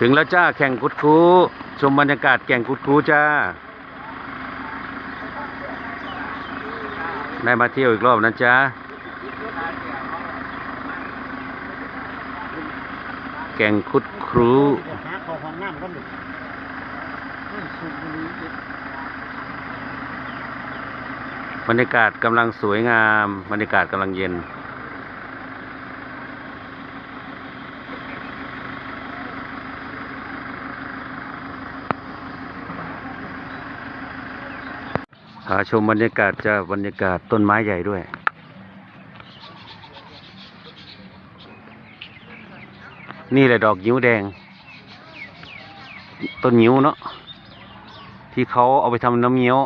ถึงแล้วจ้าแข่งกุดคูชมบรรยากาศแก่งกุดคูจ้า ได้มาเที่ยวอีกรอบนะจ๊ะแก่งคุดครูบรรยากาศกำลังสวยงาม บรรยากาศกำลังเย็น พาชมบรรยากาศจะบรรยากาศต้นไม้ใหญ่ด้วย นี่แหละดอกยิ้วแดง ต้นยิ้วเนาะที่เขาเอาไปทำน้ำเงี้ยว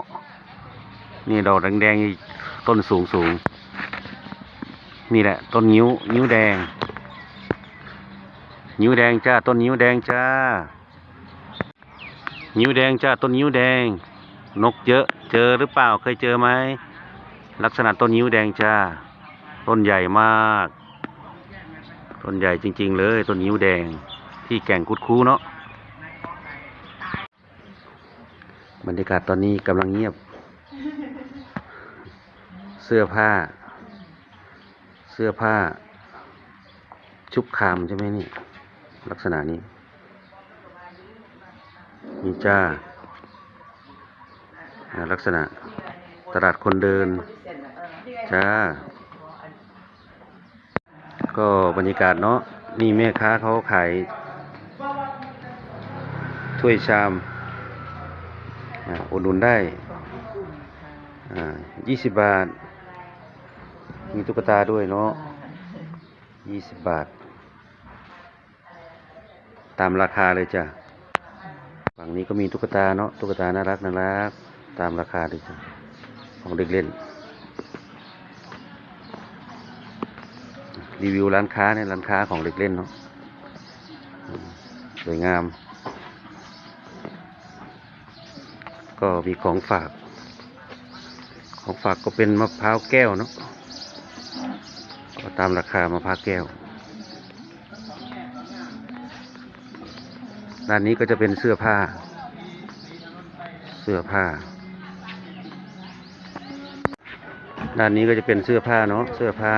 นี่ดอกแดงๆต้นสูงสูงๆนี่แหละ ต้นนิ้วนิ้วแดง นิ้วแดงจ้า ต้นนิ้วแดงจ้า นิ้วแดงจ้า ต้นนิ้วแดง นกเยอะ เจอหรือเปล่า เคยเจอไหม ลักษณะต้นนิ้วแดงจ้า ต้นใหญ่มาก ต้นใหญ่จริง ๆ เลย ต้นนิ้วแดง ที่แก่งคุดคูเนาะ บรรยากาศตอนนี้กำลังเงียบ เสื้อผ้า เสื้อผ้า ชุบคามใช่ไหมนี่ ลักษณะนี้นี่จ้า ลักษณะตลาดคนเดิน จ้า ก็บรรยากาศเนาะ นี่แม่ค้าเขาขาย ถ้วยชามอุดหนุนได้อ่ายี่สิบบาท มีตุ๊กตาด้วยเนาะยี่สิบบาท ตามราคาเลยจ้ะ ฝั่งนี้ก็มีตุ๊กตาเนาะ ตุ๊กตาน่ารักน่ารัก ตามราคาเลยจ้ะของเด็กเล่น รีวิวร้านค้าเนี่ยร้านค้าของเด็กเล่นเนาะสวยงาม ก็มีของฝาก ของฝากก็เป็นมะพร้าวแก้วเนาะก็ตามราคามะพร้าวแก้วด้านนี้ก็จะเป็นเสื้อผ้า เสื้อผ้า ด้านนี้ก็จะเป็นเสื้อผ้าเนาะเสื้อผ้า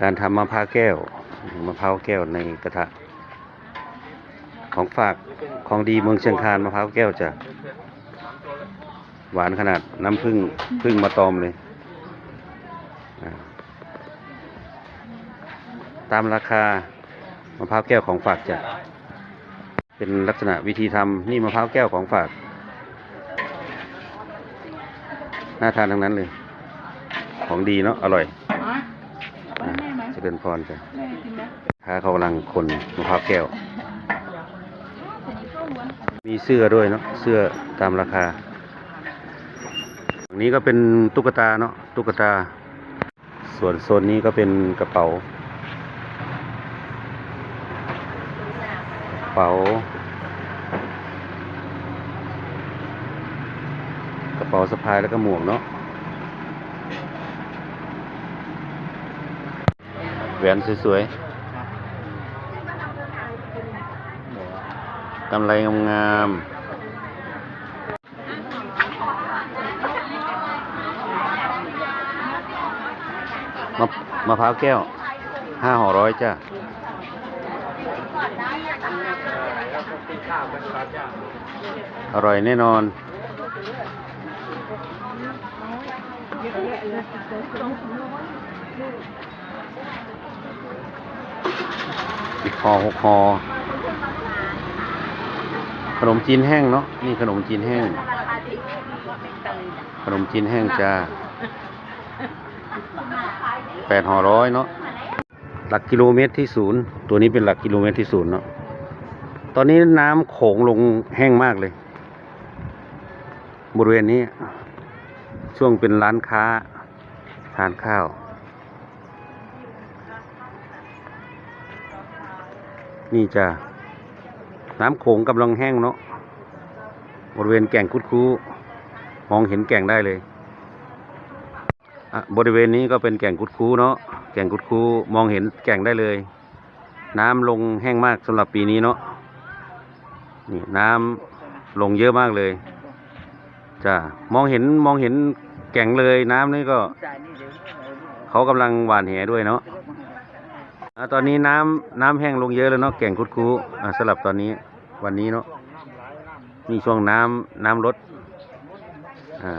การทำมะพร้าวแก้วมะพร้าวแก้วในกระทะ ของฝากของดีเมืองเชียงคานมะพร้าวแก้วจ้ะหวานขนาดน้ำผึ้งผึ้งมาตอมเลยตามราคามะพร้าวแก้วของฝากจ้ะเป็นลักษณะวิธีทำนี่มะพร้าวแก้วของฝาก น่าทานทั้งนั้นเลย ของดีเนาะอร่อยอ่าเจะเป็นพรจ้ะค้าเขากำลังคนมะพร้าวแก้ว มีเสื้อด้วยเนาะเสื้อตามราคาอันนี้ก็เป็นตุ๊กตาเนาะตุ๊กตา ส่วนโซนนี้ก็เป็นกระเป๋ากระเป๋า กระเป๋า สะพายแล้วก็หมวกเนาะแหวนสวยๆกำไรงามๆมะมะพร้าวแก้วห้าห่อร้อยจ้ะอร่อยแน่นอน อีกห่อหกห่อขนมจีนแห้งเนาะนี่ขนมจีนแห้ง ขนมจีนแห้งจ้าแปดห่อร้อยเนาะหลักกิโลเมตรที่ศูนย์ตัวนี้เป็นหลักกิโลเมตรที่ศูนย์เนาะตอนนี้น้ำโขงลงแห้งมากเลย บริเวณนี้ ช่วงเป็นร้านค้า ทานข้าว นี่จ้าน้ำโขงกำลังแห้งเนาะบริเวณแก่งคุดคูมองเห็นแก่งได้เลยบริเวณนี้ก็เป็นแก่งคุดคูเนาะแก่งกุดคูมองเห็นแก่งได้เลย น้ำลงแห้งมากสำหรับปีนี้เนาะนี่น้ำลงเยอะมากเลย จ้ามองเห็นมองเห็นแก่งเลยน้ำนี่ก็ เขากำลังหวานแหด้วยเนาะอ่าตอนนี้น้ำน้ำแห้งลงเยอะแล้วเนาะแก่งคุดคูอ่าสลับตอนนี้ วันนี้เนาะนี่ช่วงน้ำน้ำลดอ่า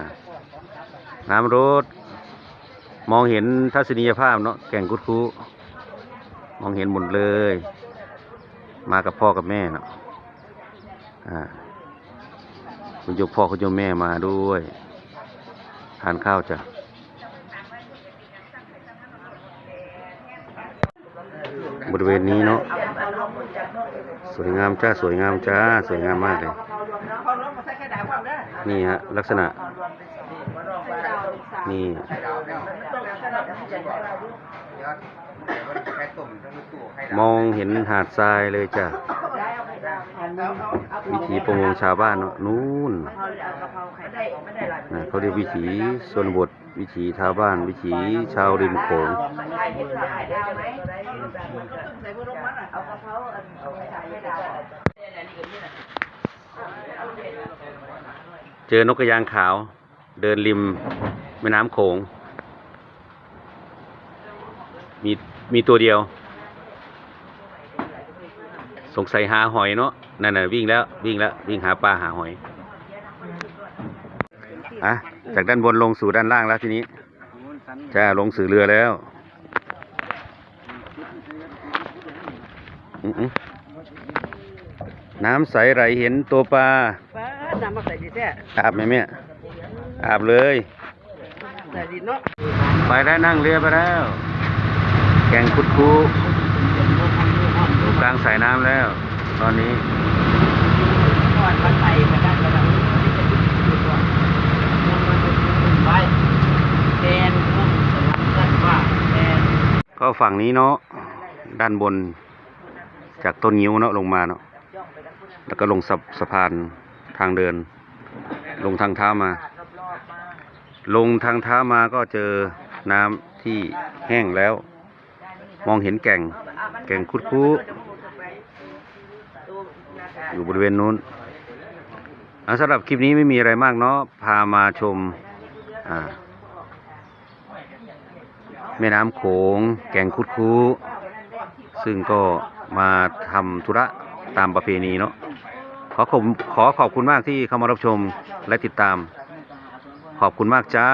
น้ำลดมองเห็นทัศนียภาพเนาะแก่งคุดคูมองเห็นหมดเลย มากับพ่อกับแม่เนาะอ่า คุณโยมพ่อคุณโยมแม่มาด้วย ทานข้าวจ้ะบริเวณนี้เนาะสวยงามจ้าสวยงามจ้าสวยงามมากเลย นี่ฮะลักษณะ นี่มองเห็นหาดทรายเลยจ้ะ วิถีประมงชาวบ้านเนาะนู่นนะเขาเรียกวิถีชนบทวิถีชาวบ้าน วิถีชาวริมโขงเจอนกกระยางขาว เดินริมแม่น้ำโขงมีมีตัวเดียว สงสัยหาหอยเนาะนั่นน่ะวิ่งแล้ววิ่งแล้ววิ่งหาปลาหาหอยอะจากด้านบนลงสู่ด้านล่างแล้วทีนี้จ้าลงสู่เรือแล้วน้ำใสไหลเห็นตัวปลาน้ำใสดีแท้อาบไหมแม่อาบเลยไปได้นั่งเรือไปแล้ว แก่งคุดคู อยู่กลางสายน้ำแล้ว ตอนนี้ก่อนวันไปมาได้ก็ได้ไปแดนเนาะกันว่าแดนก็ฝั่งนี้เนาะด้านบนจากต้นงิ้วเนาะลงมาเนาะแล้วก็ลงสะสะพานทางเดิน ลงทางเท้ามา ลงทางเท้ามาก็เจอน้ำที่แห้งแล้ว มองเห็นแก่ง แก่งคุดคูอยู่บริเวณนู้นสำหรับคลิปนี้ไม่มีอะไรมากเนาะพามาชมแม่น้ำโขง แก่งคุดคูซึ่งก็มาทำธุระตามประเพณีเนาะขอขอบขอขอบคุณมากที่เข้ามารับชมและติดตาม ขอบคุณมากจ้า